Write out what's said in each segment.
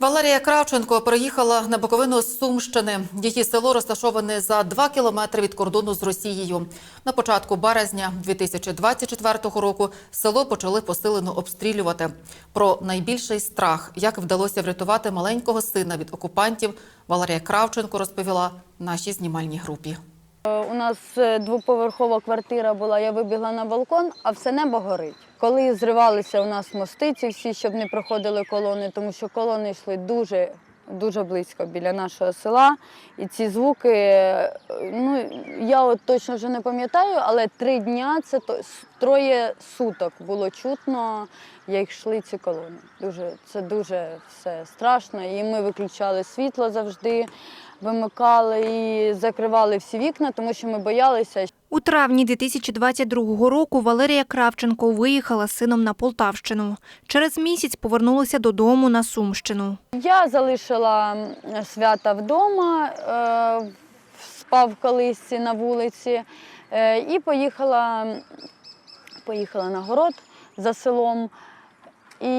Валерія Кравченко переїхала на Буковину з Сумщини. Її село розташоване за 2 кілометри від кордону з Росією. На початку березня 2024 року село почали посилено обстрілювати. Про найбільший страх, як вдалося врятувати маленького сина від окупантів, Валерія Кравченко розповіла нашій знімальній групі. У нас е, двоповерхова квартира була, я вибігла на балкон, а все небо горить. Коли зривалися у нас мости ці всі, щоб не проходили колони, тому що колони йшли дуже, дуже близько біля нашого села. І ці звуки, е, ну я от точно вже не пам'ятаю, але три дня це троє суток було чутно, як йшли ці колони. Дуже це дуже все страшно. І ми виключали світло завжди, вимикали і закривали всі вікна, тому що ми боялися, У травні 2022 року Валерія Кравченко виїхала з сином на Полтавщину. Через місяць повернулася додому на Сумщину. Я залишила свята вдома, е, спав в колисці на вулиці е, і поїхала, поїхала на город за селом. І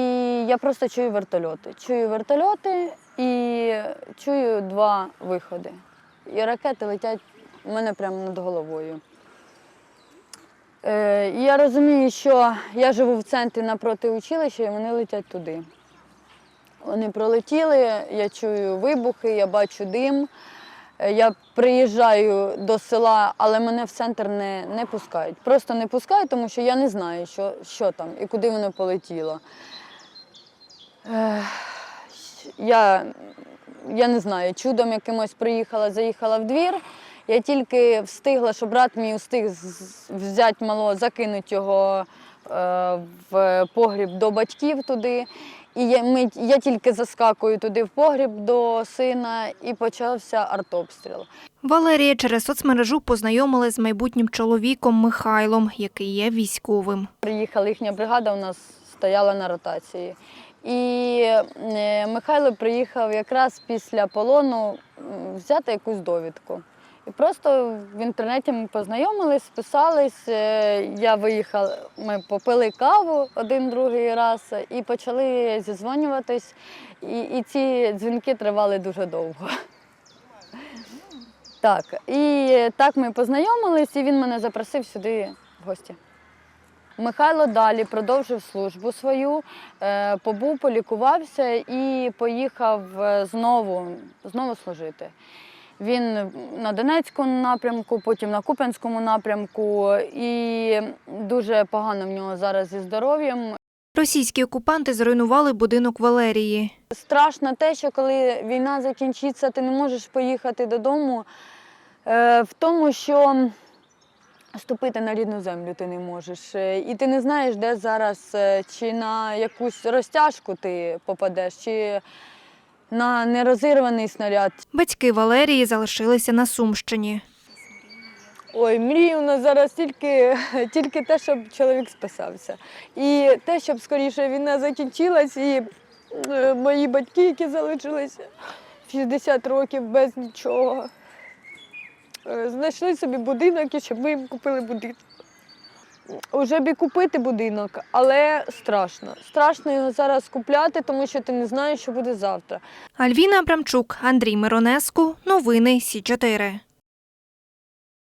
я просто чую вертольоти. Чую вертольоти і чую два виходи. І ракети летять у мене прямо над головою. Е, я розумію, що я живу в центрі напроти училища, і вони летять туди. Вони пролетіли, я чую вибухи, я бачу дим. Е, Я приїжджаю до села, але мене в центр не, не пускають. Просто не пускають, тому що я не знаю, що, що там і куди воно полетіло. Ех, Я, я не знаю, чудом якимось приїхала, заїхала в двір. Я тільки встигла, що брат мій встиг взяти мало, закинути його е, в погріб до батьків туди. І я, ми, я тільки заскакую туди в погріб до сина, і почався артобстріл. Валерія через соцмережу познайомилась з майбутнім чоловіком Михайлом, який є військовим. Приїхала їхня бригада, у нас стояла на ротації. І е, Михайло приїхав якраз після полону взяти якусь довідку. І просто в інтернеті ми познайомились, списались. е, Я виїхала, ми попили каву один другий раз і почали зізвонюватись. І, і ці дзвінки тривали дуже довго. Так, і так ми познайомились, і він мене запросив сюди в гості. Михайло далі продовжив службу свою, е, побув, полікувався і поїхав е, знову, знову служити. Він на Донецькому напрямку, потім на Куп'янському напрямку, і дуже погано в нього зараз зі здоров'ям. Російські окупанти зруйнували будинок Валерії. Страшно те, що коли війна закінчиться, ти не можеш поїхати додому, е, в тому, що ступити на рідну землю ти не можеш. Е, І ти не знаєш, де зараз, е, чи на якусь розтяжку ти попадеш, чи на нерозірваний снаряд. Батьки Валерії залишилися на Сумщині. Ой, мрію у нас зараз тільки, тільки те, щоб чоловік списався. І те, щоб скоріше війна закінчилась, і е, мої батьки, які залишилися 60 років без нічого, е, знайшли собі будинок і щоб ми їм купили будинок. Уже б купити будинок, але страшно. Страшно його зараз купляти, тому що ти не знаєш, що буде завтра. Альвіна Абрамчук, Андрій Миронеску. Новини Сі 4